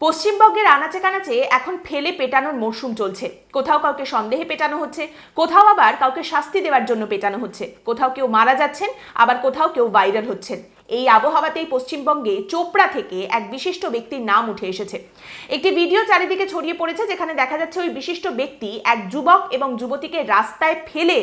পশ্চিমবঙ্গের আনাচে কানাচে এখন ফেলে পেটানোর মরশুম চলছে। কোথাও কাউকে সন্দেহে পেটানো হচ্ছে, কোথাও আবার কাউকে শাস্তি দেওয়ার জন্য পেটানো হচ্ছে। কোথাও কেউ মারা যাচ্ছেন, আবার কোথাও কেউ ভাইরাল হচ্ছেন। এই আবহাওয়াতেই পশ্চিমবঙ্গে চোপড়া থেকে এক বিশিষ্ট ব্যক্তির নাম উঠে এসেছে। একটি ভিডিও চারিদিকে ছড়িয়ে পড়েছে যেখানে দেখা যাচ্ছে ওই বিশিষ্ট ব্যক্তি এক যুবক এবং যুবতীকে রাস্তায় ফেলে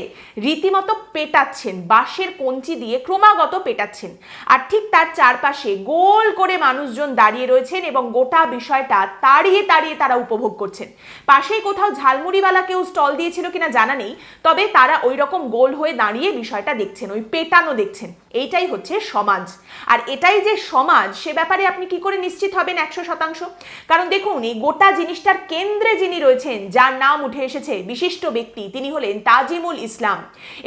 রীতিমতো পেটাচ্ছেন, বাঁশের কঞ্চি দিয়ে ক্রমাগত পেটাচ্ছেন। আর ঠিক তার চারপাশে গোল করে মানুষজন দাঁড়িয়ে রয়েছেন এবং গোটা বিষয়টা তাড়িয়ে তাড়িয়ে তারা উপভোগ করছেন। পাশেই কোথাও ঝালমুড়িওয়ালা কেউ স্টল দিয়েছিল কিনা জানা নেই, তবে তারা ওই রকম গোল হয়ে দাঁড়িয়ে বিষয়টা দেখছেন, ওই পেটানো দেখছেন। এইটাই হচ্ছে সমাজ। আর এটাই যে সমাজ, সে ব্যাপারে আপনি কি করে নিশ্চিত হবেন একশো শতাংশ? কারণ দেখুন, এই গোটা জিনিসটার কেন্দ্রে যিনি রয়েছেন, যার নাম উঠে এসেছে বিশিষ্ট ব্যক্তি, তিনি হলেন তাজিমুল ইসলাম।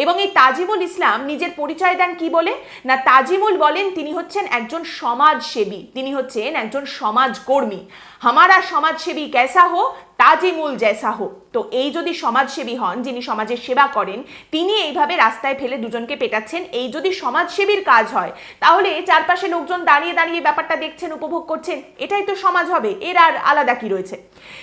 এবং এই তাজিমুল ইসলাম নিজের পরিচয় দেন কি বলে? না, তাজিমুল বলেন তিনি হচ্ছেন একজন সমাজসেবী, তিনি হচ্ছেন একজন সমাজকর্মী। হামারা সমাজসেবী ক্যাসা হো তাজিমুল জেসা হো তো এই যদি সমাজসেবী হন, যিনি সমাজের সেবা করেন, তিনি এইভাবে রাস্তায় ফেলে দুজনকে পেটাচ্ছেন। এই যদি সমাজসেবীর কাজ হয়, তাহলে চারপাশে লোকজন দাঁড়িয়ে দাঁড়িয়ে ব্যাপারটা দেখছেন, উপভোগ করছেন। এটাই তো সমাজ হবে, এর আর আলাদা কি রয়েছে?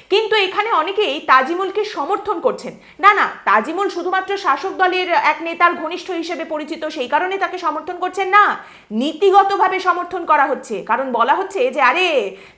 কিন্তু এখানে অনেকেই তাজিমুলকে সমর্থন করছেন। না না, তাজিমুল শুধুমাত্র শাসক দলের এক নেতার ঘনিষ্ঠ হিসেবে পরিচিত, সেই কারণে তাকে সমর্থন করছেন না। নীতিগতভাবে সমর্থন করা হচ্ছে, কারণ বলা হচ্ছে যে, আরে,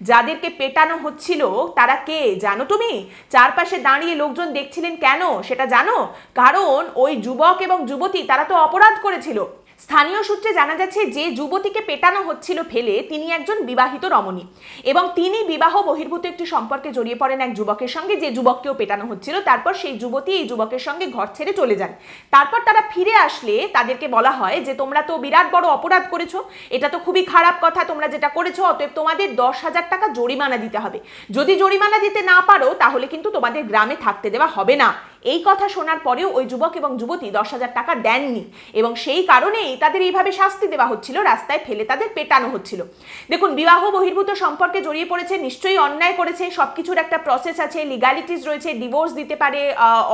যাদেরকে পেটানো হচ্ছিল, তারা কে? জানো তুমি? চারপাশে দাঁড়িয়ে লোকজন দেখছিলেন কেন? সেটা জানো? কারণ ওই যুবক এবং যুবতী, তারা তো অপরাধ করেছিল। স্থানীয় সূত্রে জানা যাচ্ছে, যে যুবতীকে পেটানো হচ্ছিল ফেলে তিনি একজন বিবাহিত রমণী এবং তিনি বিবাহ বহির্ভূত একটি সম্পর্কে জড়িয়ে পড়েন এক যুবকের সঙ্গে, যে যুবককেও পেটানো হচ্ছিল। তারপর সেই যুবতী এই যুবকের সঙ্গে ঘর ছেড়ে চলে যান। তারপর তারা ফিরে আসলে তাদেরকে বলা হয় যে, তোমরা তো বিরাট বড় অপরাধ করেছ। এটা তো খুবই খারাপ কথা। তোমরা যেটা করেছ, অতএব তোমাদের দশ হাজার টাকা জরিমানা দিতে হবে। যদি জরিমানা দিতে না পারো, তাহলে কিন্তু তোমাদের গ্রামে থাকতে দেওয়া হবে না। এই কথা শোনার পরেও ওই যুবক এবং যুবতী দশ হাজার টাকা দেননি এবং সেই কারণেই তাদের এইভাবে শাস্তি দেওয়া হচ্ছিল, রাস্তায় ফেলে তাদের পেটানো হচ্ছিল। দেখুন, বিবাহ বহির্ভূত সম্পর্কে জড়িয়ে পড়েছে, নিশ্চয়ই অন্যায় করেছে সব কিছুর একটা প্রসেস আছে লিগালিটিস রয়েছে ডিভোর্স দিতে পারে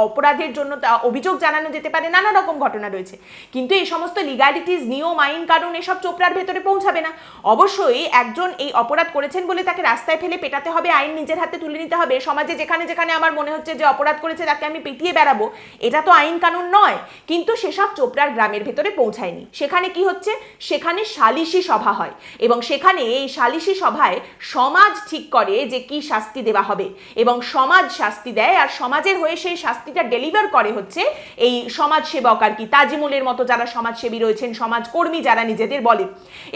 অপরাধের জন্য অভিযোগ জানানো যেতে পারে, নানা রকম ঘটনা রয়েছে। কিন্তু এই সমস্ত লিগালিটিস নিয়ম, আইন কারণ এসব চোপড়ার ভেতরে পৌঁছাবে না। অবশ্যই একজন এই অপরাধ করেছেন বলে তাকে রাস্তায় ফেলে পেটাতে হবে, আইন নিজের হাতে তুলে নিতে হবে। সমাজে যেখানে যেখানে আমার মনে হচ্ছে যে অপরাধ করেছে, তাকে আমি পিটিয়ে বেড়াবো, এটা তো আইন কানুন নয়। কিন্তু সেসব চোপড়ার গ্রামের ভেতরে পৌঁছায়নি। সেখানে কি হচ্ছে? সেখানে সালিশি সভা হয় এবং সেখানে এই সালিশি সভায় সমাজ ঠিক করে যে কি শাস্তি দেওয়া হবে এবং সমাজ শাস্তি দেয় আর সমাজের হয়ে সেই শাস্তিটা ডেলিভার করে হচ্ছে এই সমাজ সেবক আর কি, তাজিমুলের মতো যারা সমাজসেবী রয়েছেন, সমাজকর্মী যারা নিজেদের বলে।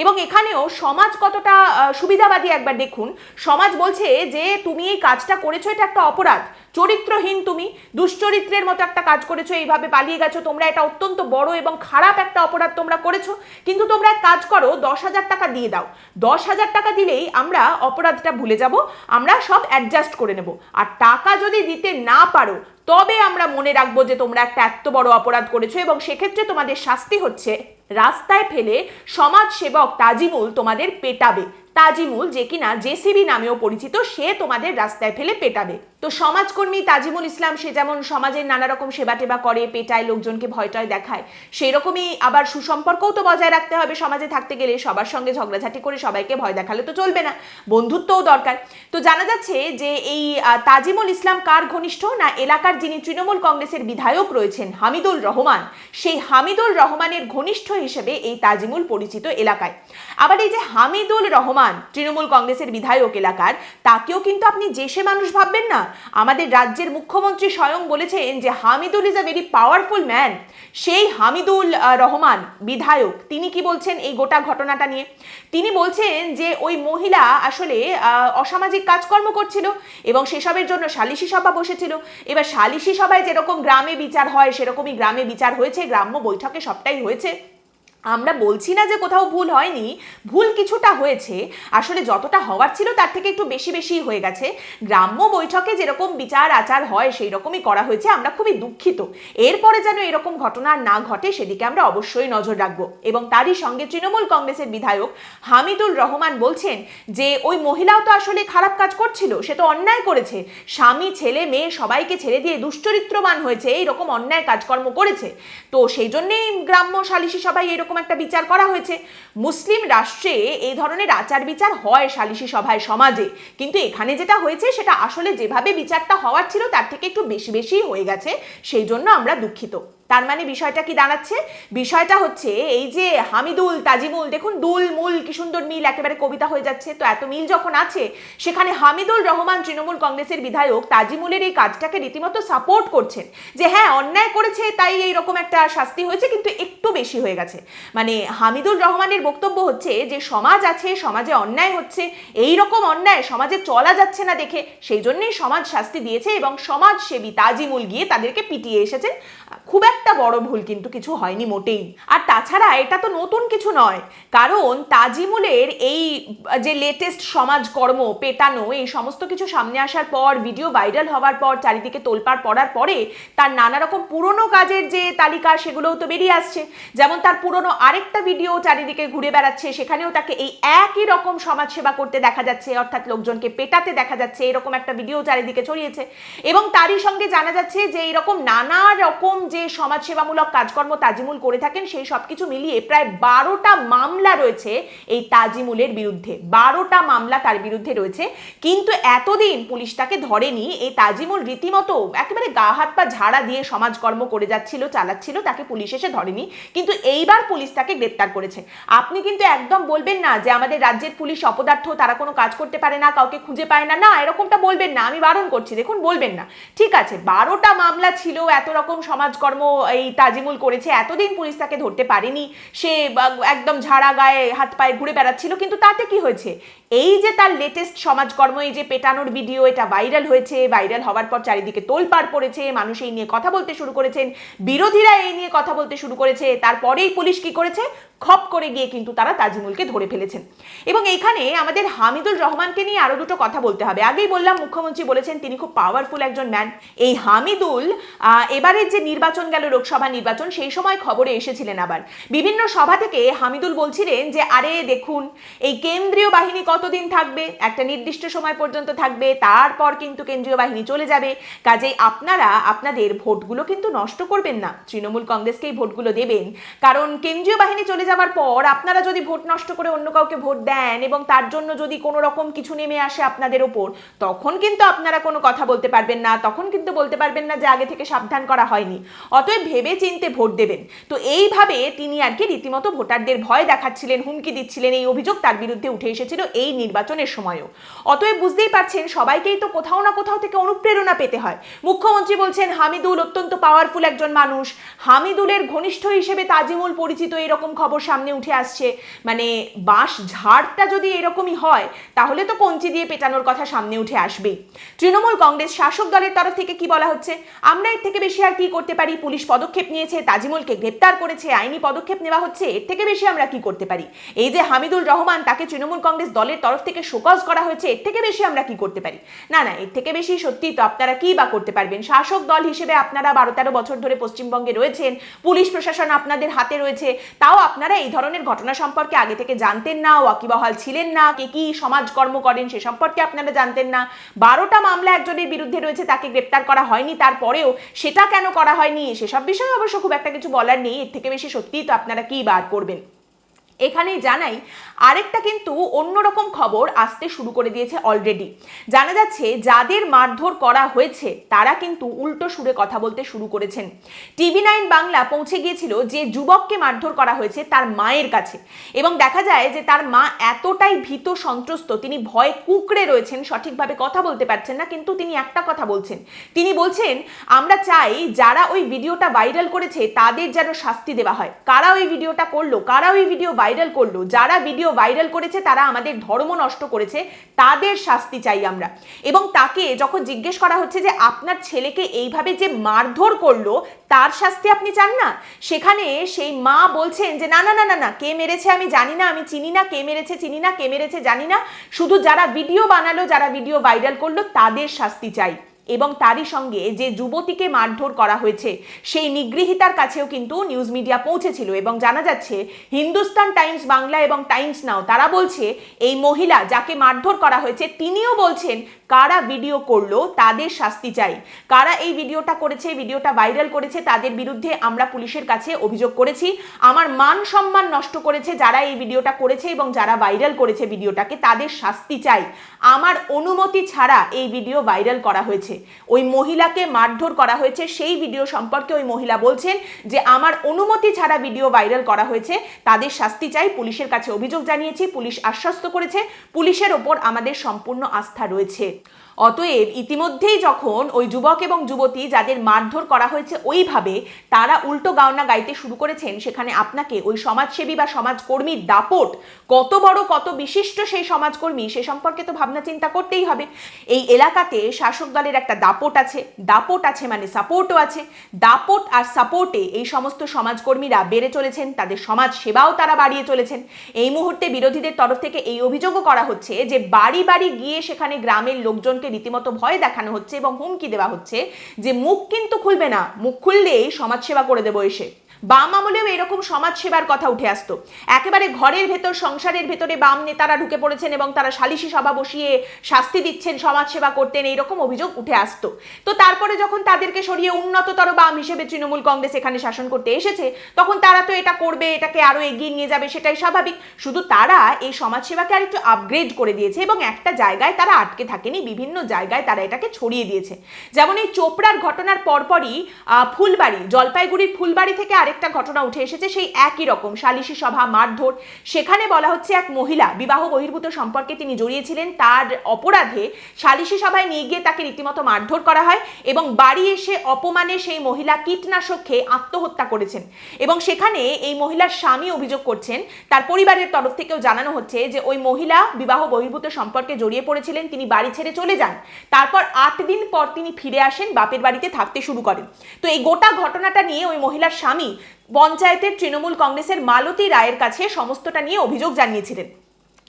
এবং এখানেও সমাজ কতটা সুবিধাবাদী একবার দেখুন। সমাজ বলছে যে, তুমি এই কাজটা করেছ, এটা একটা অপরাধ। চরিত্রহীন তুমি, দুশ্চরিত্রের মতো একটা কাজ করেছ, এইভাবে পালিয়ে গেছো, তোমরা এটা অত্যন্ত বড় এবং খারাপ একটা অপরাধ তোমরা করেছ, কিন্তু তোমরা এক কাজ করো, দশ হাজার টাকা দিয়ে দাও। দশ হাজার টাকা দিলেই আমরা অপরাধটা ভুলে যাব, আমরা সব অ্যাডজাস্ট করে নেব। আর টাকা যদি দিতে না পারো, তবে আমরা মনে রাখব যে তোমরা একটা এত বড় অপরাধ করেছ এবং সেক্ষেত্রে তোমাদের শাস্তি হচ্ছে, রাস্তায় ফেলে সমাজ সেবক তাজিমুল তোমাদের পেটাবে। তাজিমুল যে কিনা জেসিবি নামেও পরিচিত, সে তোমাদের রাস্তায় ফেলে পেটাবে। তো সমাজকর্মী তাজিমুল ইসলাম, সে যেমন সমাজের নানা রকম সেবা টেবা করে, পেটায়, লোকজনকে ভয় টয় দেখায় সেই রকমই আবার সুসম্পর্কও তো বজায় রাখতে হবে সমাজে থাকতে গেলে। সবার সঙ্গে ঝগড়াঝাটি করে সবাইকে ভয় দেখালে তো চলবে না, বন্ধুত্বও দরকার। তো জানা যাচ্ছে যে এই তাজিমুল ইসলাম কার ঘনিষ্ঠ? না এলাকার যিনি তৃণমূল কংগ্রেসের বিধায়ক রয়েছেন হামিদুল রহমান। সেই হামিদুল রহমানের ঘনিষ্ঠ হিসেবে এই তাজিমুল পরিচিত এলাকায়। আবার এই যে হামিদুল রহমান তৃণমূল কংগ্রেসের বিধায়ক এলাকার, তাকেও কিন্তু আপনি যে সে মানুষ ভাববেন না আমাদের রাজ্যের মুখ্যমন্ত্রী স্বয়ং বলেছেন যে Hamidul is a very powerful man. সেই হামিদুল রহমান, বিধায়ক, তিনি কি বলছেন এই গোটা ঘটনাটা নিয়ে? তিনি বলছেন যে ওই মহিলা আসলে অসামাজিক কাজকর্ম করছিল এবং সেসবের জন্য সালিশি সভা বসেছিল। এবার সালিশি সভায় যেরকম গ্রামে বিচার হয়, সেরকমই গ্রামে বিচার হয়েছে, গ্রাম্য বৈঠকে সবটাই হয়েছে। আমরা বলছি না যে কোথাও ভুল হয়নি, ভুল কিছুটা হয়েছে। আসলে যতটা হওয়ার ছিল তার থেকে একটু বেশি বেশি হয়ে গেছে। গ্রাম্য বৈঠকে যেরকম বিচার আচার হয় সেই রকমই করা হয়েছে, আমরা খুবই দুঃখিত। এরপরে যেন এরকম ঘটনা না ঘটে, সেদিকে আমরা অবশ্যই নজর রাখব। এবং তারই সঙ্গে তৃণমূল কংগ্রেসের বিধায়ক হামিদুল রহমান বলছেন যে, ওই মহিলাও তো আসলে খারাপ কাজ করছিল, সে তো অন্যায় করেছে। স্বামী, ছেলে, মেয়ে সবাইকে ছেড়ে দিয়ে দুশ্চরিত্রবান হয়েছে, এইরকম অন্যায় কাজকর্ম করেছে। তো সেই জন্যেই গ্রাম্য সালিশি সবাই এরকম এরকম একটা বিচার করা হয়েছে। মুসলিম রাষ্ট্রে এই ধরনের আচার বিচার হয় সালিশি সভায়, সমাজে। কিন্তু এখানে যেটা হয়েছে, সেটা আসলে যেভাবে বিচারটা হওয়ার ছিল, তার থেকে একটু বেশি বেশি হয়ে গেছে। সেই জন্য আমরা দুঃখিত। তার মানে বিষয়টা কি দাঁড়াচ্ছে? বিষয়টা হচ্ছে এই যে হামিদুল, তাজিমুল, দেখুন দুল, মূল, কি সুন্দর মিল একেবারে কবিতা হয়ে যাচ্ছে। তো এত মিল যখন আছে, সেখানে হামিদুল রহমান তৃণমূল কংগ্রেসের বিধায়ক তাজিমুলের এই কাজটাকে রীতিমতো সাপোর্ট করছেন। যে হ্যাঁ অন্যায় করেছে, তাই এইরকম একটা শাস্তি হয়েছে, কিন্তু একটু বেশি হয়ে গেছে। মানে হামিদুল রহমানের বক্তব্য হচ্ছে যে সমাজ আছে, সমাজে অন্যায় হচ্ছে এই রকম অন্যায় সমাজে চলা যাচ্ছে না দেখে, সেই জন্যই সমাজ শাস্তি দিয়েছে এবং সমাজসেবী তাজিমুল গিয়ে তাদেরকে পিটিয়ে এসেছেন। খুব একটা বড় ভুল কিন্তু কিছু হয়নি মোটেই। আর তাছাড়া এটা তো নতুন কিছু নয়। কারণ তাজিমুলের এই, যে লেটেস্ট সমাজকর্ম, পেটানো, এই সমস্ত কিছু সামনে আসার পর ভিডিও ভাইরাল হওয়ার পর, চারিদিকে তোলপাড় পড়ার পরে, তার নানা রকম পুরনো কাজের যে তালিকা, সেগুলোও তো বেরিয়ে আসছে। যেমন তার পুরনো আরেকটা ভিডিও চারিদিকে ঘুরে বেড়াচ্ছে, সেখানেও তাকে এই একই রকম সমাজসেবা করতে দেখা যাচ্ছে, অর্থাৎ লোকজনকে পেটাতে দেখা যাচ্ছে, এরকম একটা ভিডিও চারিদিকে ছড়িয়েছে। এবং তারই সঙ্গে জানা যাচ্ছে যে, এরকম নানা রকম যে সমাজসেবামূলক কাজকর্ম তাজিমুল করে থাকেন, সেই সব কিছু মিলিয়ে প্রায় বারোটা মামলা রয়েছে এই তাজিমুলের বিরুদ্ধে। বারোটা মামলা তার বিরুদ্ধে রয়েছে। কিন্তু এতদিন পুলিশ তাকে ধরেনি, এই তাজিমুল রীতিমতো একেবারে গা হাত পা ঝাড়া দিয়ে সমাজকর্ম করে যাচ্ছিল, চালাচ্ছিল, তাকে পুলিশ এসে ধরেনি। কিন্তু এইবার পুলিশ তাকে গ্রেপ্তার করেছে। আপনি কিন্তু একদম বলবেন না যে আমাদের রাজ্যের পুলিশ অপদার্থ, তারা কোনো কাজ করতে পারে না, কাউকে খুঁজে পায় না। না, এরকমটা বলবেন না, আমি বারণ করছি, দেখুন বলবেন না। ঠিক আছে, বারোটা মামলা ছিল, এত রকম সমাজকর্ম এই তাজিমুল করেছে, এতদিন পুলিশ তাকে ধরতে পারেনি। সে একদম ঝাড়া গায়ে হাত পায়ে ঘুরে বেড়াচ্ছিল, কিন্তু তাতে কি হয়েছে? এই যে তার লেটেস্ট সমাজকর্ম, এই যে পেটানোর ভিডিও এটা ভাইরাল হয়েছে ভাইরাল হওয়ার পর চারিদিকে তোলপাড় পড়েছে, মানুষ এই নিয়ে কথা বলতে শুরু করেছেন, বিরোধীরা এই নিয়ে কথা বলতে শুরু করেছে, তারপরেই পুলিশ কি করেছে? খপ করে গিয়ে কিন্তু তারা তাজিমুলকে ধরে ফেলেছেন। এবং এখানে আমাদের হামিদুল রহমানকে নিয়ে আরও দুটো কথা বলতে হবে। আগেই বললাম, মুখ্যমন্ত্রী বলেছেন তিনি খুব পাওয়ারফুল একজন ম্যান এই হামিদুল এবারের যে নির্বাচন গেল লোকসভা নির্বাচন, সেই সময় খবরে এসেছিলেন আবার। বিভিন্ন সভা থেকে হামিদুল বলছিলেন যে, আরে দেখুন, এই কেন্দ্রীয় বাহিনী কতদিন থাকবে? একটা নির্দিষ্ট সময় পর্যন্ত থাকবে, তারপর কিন্তু কেন্দ্রীয় বাহিনী চলে যাবে। কাজেই আপনারা, আপনাদের ভোটগুলো কিন্তু নষ্ট করবেন না। তৃণমূল কংগ্রেসকেই ভোটগুলো দেবেন। কারণ কেন্দ্রীয় বাহিনী চলে যাওয়ার পর আপনারা যদি ভোট নষ্ট করে অন্য কাউকে ভোট দেন এবং তার জন্য যদি কোনো রকম কিছু নেমে আসে আপনাদের ওপর, তখন কিন্তু আপনারা কোনো কথা বলতে পারবেন না, তখন কিন্তু বলতে পারবেন না যে, আগে থেকে সাবধান করা হয়নি। অতএব ভেবে চিনতে ভোট দেবেন। তো এইভাবে তিনি আর কি রীতিমতো ভোটারদের ভয় দেখাচ্ছিলেন, হুমকি দিচ্ছিলেন। এই অভিযোগ তার বিরুদ্ধে উঠে এসেছিল এই নির্বাচনের সময়ও। অতএব বুঝতেই পারছেন, সবাইকেই তো কোথাও না কোথাও থেকে অনুপ্রেরণা পেতে হয়। মুখ্যমন্ত্রী বলছেন, হামিদুল অত্যন্ত পাওয়ারফুল একজন মানুষ। হামিদুলের ঘনিষ্ঠ হিসেবে তাজিমুল পরিচিত এরকম খবর সামনে উঠে আসছে। মানে বাঁশ ঝাড়টা যদি এরকমই হয়, তাহলে তো কঞ্চি দিয়ে পেটানোর কথা সামনে উঠে আসবেই। তৃণমূল কংগ্রেস শাসক দলের তরফ থেকে কি বলা হচ্ছে? আমরা এর থেকে বেশি আর কি করতে পারি? পুলিশ পদক্ষেপ নিয়েছে তাজিমুলকে গ্রেপ্তার করেছে, আইনি পদক্ষেপ নেওয়া হচ্ছে, এর থেকে বেশি আমরা কি করতে পারি? এই যে হামিদুল রহমান, তাকে তৃণমূল কংগ্রেস দলের তরফ থেকে শোকজ করা হয়েছে, এর থেকে বেশি আমরা কি করতে পারি? না না, এর থেকে বেশি সত্যি তো আপনারা কি বা করতে পারবেন? শাসক দল হিসেবে আপনারা বারো তেরো বছর ধরে পশ্চিমবঙ্গে রয়েছেন, পুলিশ প্রশাসন আপনাদের হাতে রয়েছে, তাও আপনারা এই ধরনের ঘটনা সম্পর্কে আগে থেকে জানতেন না, ওয়াকিবহাল ছিলেন না, কে কি সমাজকর্ম করেন সে সম্পর্কে আপনারা জানতেন না। বারোটা মামলা একজনের বিরুদ্ধে রয়েছে, তাকে গ্রেপ্তার করা হয়নি, তারপরেও সেটা কেন করা হয়নি সেসব বিষয়ে অবশ্য খুব একটা কিছু বলার নেই। এর থেকে বেশি সত্যিই তো আপনারা কি বার করবেন? এখানেই জানাই, আরেকটা কিন্তু অন্যরকম খবর আসতে শুরু করে দিয়েছে অলরেডি জানা যাচ্ছে, যাদের মারধর করা হয়েছে, তারা কিন্তু উল্টো সুরে কথা বলতে শুরু করেছেন। টিভি নাইন বাংলা পৌঁছে গিয়েছিল যে যুবককে মারধর করা হয়েছে তার মায়ের কাছে। এবং দেখা যায় যে তার মা এতটাই ভীত সন্ত্রস্ত, তিনি ভয়ে কুকড়ে রয়েছেন, সঠিকভাবে কথা বলতে পারছেন না, কিন্তু তিনি একটা কথা বলছেন। তিনি বলছেন, আমরা চাই যারা ওই ভিডিওটা ভাইরাল করেছে, তাদের যেন শাস্তি দেওয়া হয়। কারা ওই ভিডিওটা করল? কারা ওই ভিডিও ভাইরাল করল। যারা ভিডিও ভাইরাল করেছে, তারা আমাদের ধর্ম নষ্ট করেছে, তাদের শাস্তি চাই আমরা। এবং তাকে যখন জিজ্ঞেস করা হচ্ছে যে, আপনার ছেলেকে এইভাবে যে মারধর করল, তার শাস্তি আপনি চান না? সেখানে সেই মা বলছেন যে, না না না না না, কে মেরেছে আমি জানি না, আমি চিনি না, কে মেরেছে চিনি না, কে মেরেছে জানি না। শুধু যারা ভিডিও বানালো, যারা ভিডিও ভাইরাল করল, তাদের শাস্তি চাই। এবং তারই সঙ্গে যে যুবতীকে মারধর করা হয়েছে, সেই নিগৃহীতার কাছেও কিন্তু নিউজ মিডিয়া পৌঁছেছিল এবং জানা যাচ্ছে, হিন্দুস্তান টাইমস বাংলা এবং টাইমস নাও, তারা বলছে, এই মহিলা যাকে মারধর করা হয়েছে, তিনিও বলছেন, কারা ভিডিও করল, তাদের শাস্তি চাই। কারা এই ভিডিওটা করেছে ভিডিওটা ভাইরাল করেছে, তাদের বিরুদ্ধে আমরা পুলিশের কাছে অভিযোগ করেছি। আমার মান সম্মান নষ্ট করেছে যারা এই ভিডিওটা করেছে এবং যারা ভাইরাল করেছে ভিডিওটাকে তাদের শাস্তি চাই। আমার অনুমতি ছাড়া এই ভিডিও ভাইরাল করা হয়েছে। ওই মহিলাকে মারধর করা হয়েছে। সেই ভিডিও সম্পর্কে ওই মহিলা বলছেন যে, আমার অনুমতি ছাড়া ভিডিও ভাইরাল করা হয়েছে। তাদের শাস্তি চাই। পুলিশের কাছে অভিযোগ জানিয়েছি। পুলিশ আশ্বস্ত করেছে। পুলিশের ওপর আমাদের সম্পূর্ণ আস্থা রয়েছে। অতএব ইতিমধ্যেই যখন ওই যুবক এবং যুবতী যাদের মারধর করা হয়েছে ওইভাবে তারা উল্টো গাওনা গাইতে শুরু করেছেন, সেখানে আপনাকে ওই সমাজসেবী বা সমাজকর্মীর দাপট, কত বড়, কত বিশিষ্ট সেই সমাজকর্মী, সে সম্পর্কে তো ভাবনা চিন্তা করতেই হবে। এই এলাকাতে শাসক দলের একটা দাপট আছে দাপট আছে মানে সাপোর্টও আছে। দাপট আর সাপোর্টে এই সমস্ত সমাজকর্মীরা বেড়ে চলেছেন, তাদের সমাজ সেবাও তারা বাড়িয়ে চলেছেন। এই মুহূর্তে বিরোধীদের তরফ থেকে এই অভিযোগও করা হচ্ছে যে বাড়ি বাড়ি গিয়ে সেখানে গ্রামের লোকজনকে রীতিমতো ভয় দেখানো হচ্ছে এবং হুমকি দেওয়া হচ্ছে যে মুখ কিন্তু খুলবে না। মুখ খুললেই সমাজসেবা করে দেবো এসে। বাম আমলেও এরকম সমাজ সেবার কথা উঠে আসতো। একেবারে ঘরের ভেতর, সংসারের ভেতরে বাম নেতারা ঢুকে পড়েছেন এবং তারা সালিশি সভা বসিয়ে শাস্তি দিচ্ছেন সমাজ সেবা করতেন, এইরকম অভিযোগ উঠে আসতো। তো তারপরে যখন তাদেরকে সরিয়ে উন্নততর বাম হিসেবে তৃণমূল কংগ্রেস এখানে শাসন করতে এসেছে, তখন তারা তো এটা করবে, এটাকে আরও এগিয়ে নিয়ে যাবে, সেটাই স্বাভাবিক। শুধু তারা এই সমাজ সেবাকে আর একটু আপগ্রেড করে দিয়েছে এবং একটা জায়গায় তারা আটকে থাকেনি, বিভিন্ন জায়গায় তারা এটাকে ছড়িয়ে দিয়েছে। যেমন এই চোপড়ার ঘটনার পরপরই ফুলবাড়ি, জলপাইগুড়ির ফুলবাড়ি থেকে আরেকটা ঘটনা উঠে এসেছে, সেই একই রকম। সালিশি সভা, মারধর, সেখানে বলা হচ্ছে এক মহিলা, বিবাহ বহির্ভূত সম্পর্কে তিনি জড়িয়েছিলেন, তার অপরাধে সালিশি সভায় নিয়ে গিয়ে তাকে রীতিমতো মারধর করা হয় এবং বাড়ি এসে অপমানে সেই মহিলা কীটনাশক খেয়ে আত্মহত্যা করেছেন। এবং সেখানে এই মহিলার স্বামী অভিযোগ করছেন, তার পরিবারের তরফ থেকেও জানানো হচ্ছে যে ওই মহিলা বিবাহ বহির্ভূত সম্পর্কে জড়িয়ে পড়েছিলেন, তিনি বাড়ি ছেড়ে চলে যান। তারপর আট দিন পর তিনি ফিরে আসেন, বাপের বাড়িতে থাকতে শুরু করেন। তো এই গোটা ঘটনাটা নিয়ে ওই মহিলার স্বামী পঞ্চায়েতের তৃণমূল কংগ্রেসের মালতী রায়ের কাছে সমস্তটা নিয়ে অভিযোগ জানিয়েছিলেন।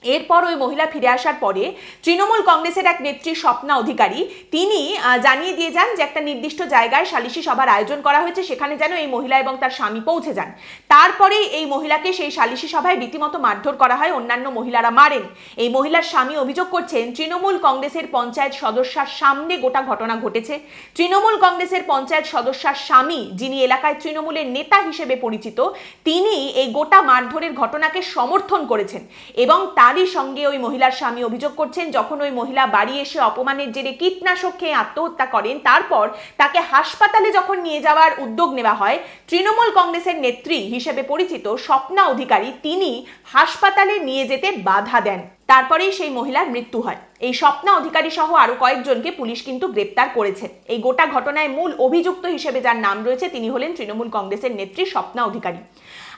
এরপর ওই মহিলা ফিরে আসার পরে তৃণমূল কংগ্রেসের এক নেত্রী স্বপ্না অধিকারী, তিনি জানিয়ে দিয়ে যান যে একটা নির্দিষ্ট জায়গায় সালিশি সভার আয়োজন করা হয়েছে, সেখানে যেন এই মহিলা এবং তার স্বামী পৌঁছে যান। তারপরেই এই মহিলাকে সেই সালিশি সভায় রীতিমতো মারধর করা হয়, অন্যান্য মহিলারা মারেন। এই মহিলার স্বামী অভিযোগ করছেন, তৃণমূল কংগ্রেসের পঞ্চায়েত সদস্যার সামনে গোটা ঘটনা ঘটেছে। তৃণমূল কংগ্রেসের পঞ্চায়েত সদস্যার স্বামী, যিনি এলাকায় তৃণমূলের নেতা হিসেবে পরিচিত, তিনি এই গোটা মারধরের ঘটনাকে সমর্থন করেছেন এবং তারই সঙ্গে ওই মহিলার স্বামী অভিযোগ করছেন, যখন ওই মহিলা বাড়ি এসে অপমানের জেরে কীটনাশক খেয়ে আত্মহত্যা করেন, তারপর তাকে হাসপাতালে যখন নিয়ে যাওয়ার উদ্যোগ নেওয়া হয়, তৃণমূল কংগ্রেসের নেত্রী হিসেবে পরিচিত স্বপ্না অধিকারী তিনি হাসপাতালে নিয়ে যেতে বাধা দেন। তারপরেই সেই মহিলার মৃত্যু হয়। এই স্বপ্না অধিকারী সহ আরও কয়েকজনকে পুলিশ কিন্তু গ্রেপ্তার করেছে। এই গোটা ঘটনায় মূল অভিযুক্ত হিসেবে যার নাম রয়েছে, তিনি হলেন তৃণমূল কংগ্রেসের নেত্রী স্বপ্না অধিকারী।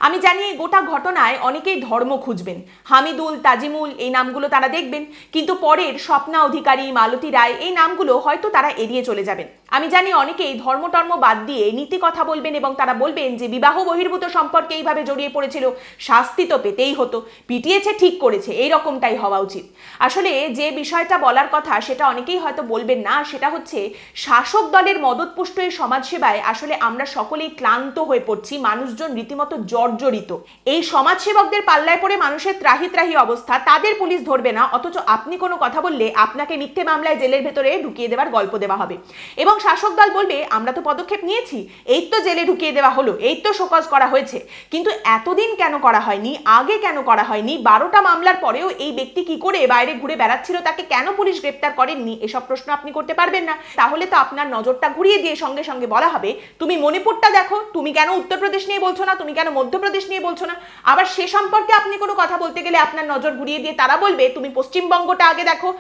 আমি জানি এই গোটা ঘটনায় অনেকেই ধর্ম খুঁজবেন। হামিদুল, তাজিমুল, এই নামগুলো তারা দেখবেন। কিন্তু পরের স্বপ্না অধিকারী মালতী রায়, এই নামগুলো হয়তো তারা এড়িয়ে চলে যাবেন। আমি জানি অনেকেই ধর্ম টর্ম বাদ দিয়ে নীতি কথা বলবেন এবং তারা বলবেন যে বিবাহ বহির্ভূত সম্পর্কে এইভাবে জড়িয়ে পড়েছিল, শাস্তি তো পেতেই হতো। পিটিয়েছে, ঠিক করেছে এই রকমটাই হওয়া উচিত। আসলে যে বিষয়টা বলার কথা সেটা অনেকেই হয়তো বলবেন না, সেটা হচ্ছে শাসক দলের মদতপুষ্ট এই সমাজসেবায় আসলে আমরা সকলেই ক্লান্ত হয়ে পড়ছি, মানুষজন রীতিমতো জর্জরিত। এই সমাজসেবকদের পাল্লায় পড়ে মানুষের ত্রাহি ত্রাহি অবস্থা, তাদের পুলিশ ধরবে না, অথচ আপনি কোনো কথা বললে আপনাকে মিথ্যে মামলায় জেলের ভেতরে ঢুকিয়ে দেওয়ার গল্প দেওয়া হবে। এবং শাসক দল বলবে, আমরা তো পদক্ষেপ নিয়েছি, এই তো জেলে ঢুকিয়ে দেওয়া হলো, এই তো শোকজ করা হয়েছে। কিন্তু এতদিন কেন করা হয়নি, আগে কেন করা হয়নি, বারোটা মামলার পরেও এই ব্যক্তি কি করে বাইরে ঘুরে বেড়াচ্ছিল, তাকে কেন পুলিশ গ্রেপ্তার করেননি, এসব প্রশ্ন আপনি করতে পারবেন না। তাহলে তো আপনার নজরটা ঘুরিয়ে দিয়ে সঙ্গে সঙ্গে বলা হবে, তুমি মণিপুরটা দেখো, তুমি কেন উত্তরপ্রদেশ নিয়ে বলছো না, তুমি কেন মধ্যপ্রদেশ নিয়ে বলছো না? আবার সে সম্পর্কে আপনি কোনো কথা বলতে গেলে আপনার নজর ঘুরিয়ে দিয়ে তারা বলবে, তুমি পশ্চিমবঙ্গটা আগে দেখো।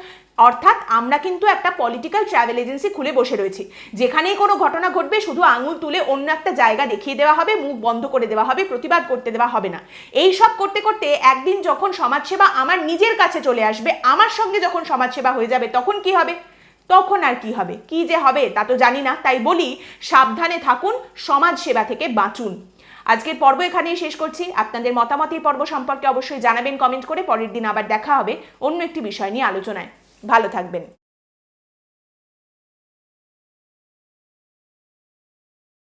অর্থাৎ আমরা কিন্তু একটা পলিটিক্যাল ট্রাভেল এজেন্সি খুলে বসে রয়েছি। যেখানেই কোনো ঘটনা ঘটবে, শুধু আঙুল তুলে অন্য একটা জায়গা দেখিয়ে দেওয়া হবে, মুখ বন্ধ করে দেওয়া হবে, প্রতিবাদ করতে দেওয়া হবে না। এই সব করতে করতে একদিন যখন সমাজসেবা আমার নিজের কাছে চলে আসবে, আমার সঙ্গে যখন সমাজসেবা হয়ে যাবে, তখন কি হবে? তখন আর কি হবে? কি যে হবে তা তো জানি না। তাই বলি, সাবধানে থাকুন সমাজ সেবা থেকে বাঁচুন। আজকের পর্ব এখানেই শেষ করছি। আপনাদের মতামত এই পর্ব সম্পর্কে অবশ্যই জানাবেন, কমেন্ট করে। পরের দিন আবার দেখা হবে অন্য একটি বিষয় নিয়ে আলোচনায়। ভালো থাকবেন।